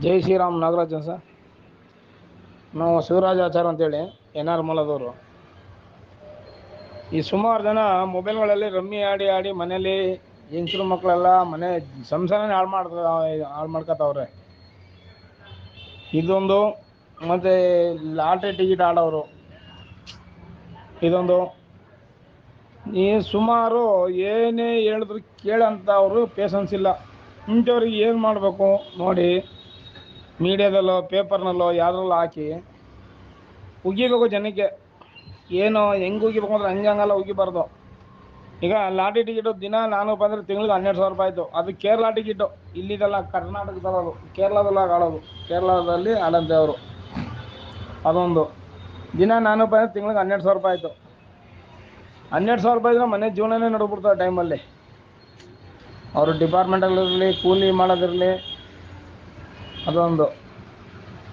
ಜೈ Shriram Nagaraja sir. ನಾವು ಶಿವರಾಜ ಆಚಾರ್ ಅಂತೇಳಿ, N R ಮೂಲದವರು. ಈ ಸುಮಾರು ಜನ ಮೊಬೈಲ್ಗಳಲ್ಲಿ ರಮ್ಮಿ ಆಡಿ ಆಡಿ ಮನೇಲಿ ಹೆಂಗಸ್ರು ಮಕ್ಕಳೆಲ್ಲ ಮನೆ ಸಂಸಾರನೇ ಹಾಳು ಮಾಡ್ತ, ಹಾಳು ಮಾಡ್ಕೊತಾವ್ರೆ ಇದೊಂದು, ಮತ್ತು ಲಾಟ್ರಿ ಟಿಕೆಟ್ ಆಡೋರು. ಇದೊಂದು. ಈ ಸುಮಾರು ಏನೇ ಹೇಳಿದ್ರು ಕೇಳೋಂಥವ್ರು ಪೇಷನ್ಸ್ ಇಲ್ಲ. ಇಂಥವ್ರಿಗೆ ಏನು ಮಾಡಬೇಕು ನೋಡಿ. ಮೀಡ್ಯಾದಲ್ಲೋ, ಪೇಪರ್ನಲ್ಲೋ ಯಾರಲ್ಲೋ ಹಾಕಿ ಉಗಿಬೇಕು ಜನಕ್ಕೆ. ಏನು, ಹೆಂಗೆ ಉಗಿಬೇಕು ಅಂದ್ರೆ ಹಂಗೆ ಹಂಗಲ್ಲ ಉಗಿಬಾರ್ದು. ಈಗ ಲಾಟಿ ಟಿಕೆಟು ದಿನ ನಾನು ಬಂದ್ರೆ ತಿಂಗಳಿಗೆ ಹನ್ನೆರಡು ಸಾವಿರ ರೂಪಾಯಿ ಆಯಿತು. ಅದು ಕೇರಳ ಟಿಕೆಟು. ಇಲ್ಲಿದೆಲ್ಲ ಕರ್ನಾಟಕದಲ್ಲದು ಕೇರಳದಲ್ಲ ಆಡೋದು. ಕೇರಳದಲ್ಲಿ ಆಡೋಂಥವ್ರು ಅದೊಂದು. ದಿನ ನಾನು ಬಂದ್ರೆ ತಿಂಗಳಿಗೆ ಹನ್ನೆರಡು ಸಾವಿರ ರೂಪಾಯಿ ಆಯಿತು. ಹನ್ನೆರಡು ಸಾವಿರ ರೂಪಾಯಿ ಇದ್ರೆ ಮನೆ ಜೀವನನೇ ನಡ್ಬಿಡ್ತಾರೆ ಟೈಮಲ್ಲಿ ಅವರು ಡಿಪಾರ್ಟ್ಮೆಂಟಲ್ಲಿರಲಿ ಕೂಲಿ ಮಾಡೋದಿರಲಿ ಅದೊಂದು.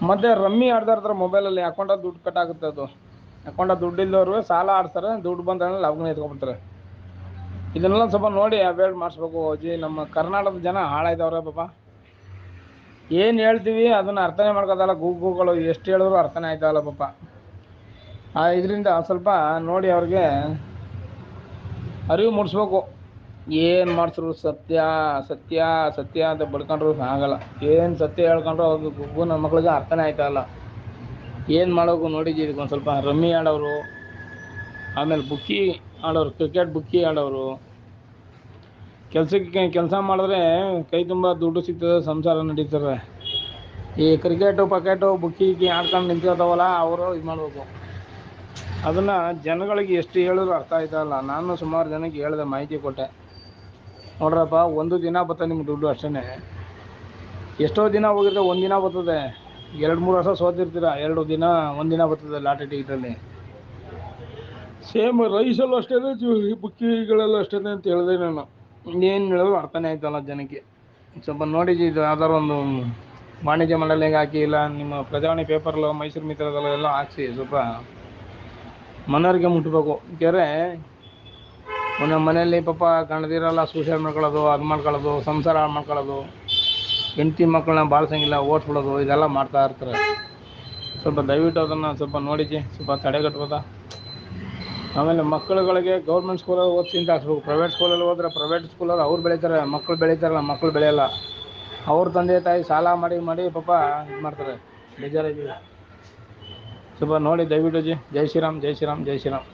ಮತ್ತೆ ರಮ್ಮಿ ಆಡ್ತಾ ಇರ್ತಾರೆ ಮೊಬೈಲಲ್ಲಿ ಹಾಕೊಂಡ ದುಡ್ಡು ಕಟ್ ಆಗುತ್ತೆ ಅದು. ಹಾಕೊಂಡ ದುಡ್ಡು ಸಾಲ ಆಡ್ತಾರೆ ದುಡ್ಡು ಬಂದ್ರೆ ಲಗ್ನ ಎತ್ಕೊಂಡ್ಬಿಡ್ತಾರೆ. ಇದನ್ನೆಲ್ಲ ಸ್ವಲ್ಪ ನೋಡಿ ಅವೇರ್ಡ್ ಮಾಡಿಸ್ಬೇಕು ಅಜ್ಜಿ ನಮ್ಮ ಕರ್ನಾಟಕದ ಜನ ಹಾಳಾಯ್ತವ್ರೆ ಪಾಪ. ಏನು ಹೇಳ್ತೀವಿ ಅದನ್ನು ಅರ್ಥನೇ ಮಾಡ್ಕೋತಲ್ಲ ಗೂಗುಗಳು ಎಷ್ಟು ಹೇಳಿದ್ರು ಅರ್ಥನೇ ಆಯ್ತಾವಲ್ಲ ಪಾಪ. ಇದರಿಂದ ಸ್ವಲ್ಪ ನೋಡಿ ಅವ್ರಿಗೆ ಅರಿವು ಮೂಡಿಸ್ಬೇಕು. ಏನು ಮಾಡಿಸ್ರು ಸತ್ಯ ಸತ್ಯ ಸತ್ಯ ಅಂತ ಬಡ್ಕೊಂಡ್ರು ಆಗಲ್ಲ. ಏನು ಸತ್ಯ ಹೇಳ್ಕೊಂಡ್ರು ಅವ್ರಿಗೆ ಗುಬ್ಬು ನಮ್ಮ ಮಕ್ಳಿಗೆ ಅರ್ಥನೇ ಆಯ್ತಲ್ಲ ಏನು ಮಾಡೋಕು ನೋಡಿದ್ದೀವಿ ಒಂದು ಸ್ವಲ್ಪ. ರಮ್ಮಿ ಆಡೋರು, ಆಮೇಲೆ ಬುಕ್ಕಿ ಆಡೋರು, ಕ್ರಿಕೆಟ್ ಬುಕ್ಕಿ ಆಡೋರು. ಕೆಲಸಕ್ಕೆ ಕೆಲಸ ಮಾಡಿದ್ರೆ ಕೈ ತುಂಬ ದುಡ್ಡು ಸಿಗ್ತದೆ, ಸಂಸಾರ ನಡೀತಾರೆ ಈ ಕ್ರಿಕೆಟು, ಪಕೆಟು ಇಕ್ಕಿ ಆಡ್ಕೊಂಡು ನಿಂತಿರ್ತಾವಲ್ಲ ಅವರು ಇದು ಮಾಡಬೇಕು. ಅದನ್ನು ಜನಗಳಿಗೆ ಎಷ್ಟು ಹೇಳಿದ್ರು ಅರ್ಥ ಆಯ್ತಲ್ಲ ನಾನು ಸುಮಾರು ಜನಕ್ಕೆ ಹೇಳಿದೆ ಮಾಹಿತಿ ಕೊಟ್ಟೆ. ನೋಡ್ರಪ್ಪ ಒಂದು ದಿನ ಬರ್ತದೆ ನಿಮ್ಗೆ ದುಡ್ಡು ಅಷ್ಟೇ ಎಷ್ಟೋ ದಿನ ಹೋಗಿರ್ತದೆ ಒಂದು ದಿನ ಬರ್ತದೆ. ಎರಡು ಮೂರು ವರ್ಷ ಸೋತಿರ್ತೀರ ಎರಡು ದಿನ ಒಂದು ದಿನ ಬರ್ತದೆ ಲಾಟರಿ ಟಿಕೆಟಲ್ಲಿ. ಸೇಮ್ ರೈಸಲ್ಲೂ ಅಷ್ಟೇ ಬುಕ್ಕಿಗಳಲ್ಲೂ ಅಷ್ಟೇ ಅಂತ ಹೇಳಿದೆ ನಾನು. ಏನು ಹೇಳಿದ್ರು ಅರ್ಥನೇ ಆಯ್ತಲ್ಲ ಜನಕ್ಕೆ. ಸ್ವಲ್ಪ ನೋಡಿ ಇದು ಯಾವ್ದಾರು ಒಂದು ವಾಣಿಜ್ಯ ಮಂಡಳಿಗೆ ಹಾಕಿ ಇಲ್ಲ ನಿಮ್ಮ ಪ್ರಜಾವಾಣಿ ಪೇಪರ್ಲು ಮೈಸೂರು ಮಿತ್ರದಲ್ಲೆಲ್ಲ ಹಾಕ್ಸಿ ಸ್ವಲ್ಪ ಮನವರಿಗೆ ಮುಟ್ಟಬೇಕು ಯಾಕೆಂದರೆ ಒಂದು ಮನೆಯಲ್ಲಿ ಪಾಪ ಗಂಡದಿರಲ್ಲ ಸೂಸೈಡ್ ಮಾಡ್ಕೊಳ್ಳೋದು, ಅದು ಮಾಡ್ಕೊಳ್ಳೋದು, ಸಂಸಾರ ಹಾಳು ಮಾಡ್ಕೊಳ್ಳೋದು, ಹೆಂಡತಿ ಮಕ್ಕಳನ್ನ ಬಾಳ್ಸೋಂಗಿಲ್ಲ, ಓಡಿಸ್ಬಿಡೋದು, ಇದೆಲ್ಲ ಮಾಡ್ತಾ ಇರ್ತಾರೆ. ಸ್ವಲ್ಪ ದಯವಿಟ್ಟು ಅದನ್ನು ಸ್ವಲ್ಪ ನೋಡಿಜಿ ಸ್ವಲ್ಪ ತಡೆಗಟ್ಬೋದಾ ಆಮೇಲೆ ಮಕ್ಕಳುಗಳಿಗೆ ಗೌರ್ಮೆಂಟ್ ಸ್ಕೂಲಲ್ಲಿ ಓದಿಸಿ ಅಂತ ಹಾಕ್ಸ್ಬೇಕು ಪ್ರೈವೇಟ್ ಸ್ಕೂಲಲ್ಲಿ ಹೋದ್ರೆ ಪ್ರೈವೇಟ್ ಸ್ಕೂಲಲ್ಲಿ ಅವ್ರು ಬೆಳೀತಾರೆ ಮಕ್ಕಳು ಬೆಳೀತಾರಲ್ಲ ಮಕ್ಕಳು ಬೆಳೆಯಲ್ಲ. ಅವ್ರ ತಂದೆ ತಾಯಿ ಸಾಲ ಮಾಡಿ ಮಾಡಿ ಪಾಪ ಇದು ಮಾಡ್ತಾರೆ. ಬೇಜಾರಾಗಿ ಸ್ವಲ್ಪ ನೋಡಿ ದಯವಿಟ್ಟು ಜಿ. ಜೈ ಶ್ರೀರಾಮ್ ಜೈ ಶ್ರೀರಾಮ್ ಜೈ ಶ್ರೀರಾಮ್.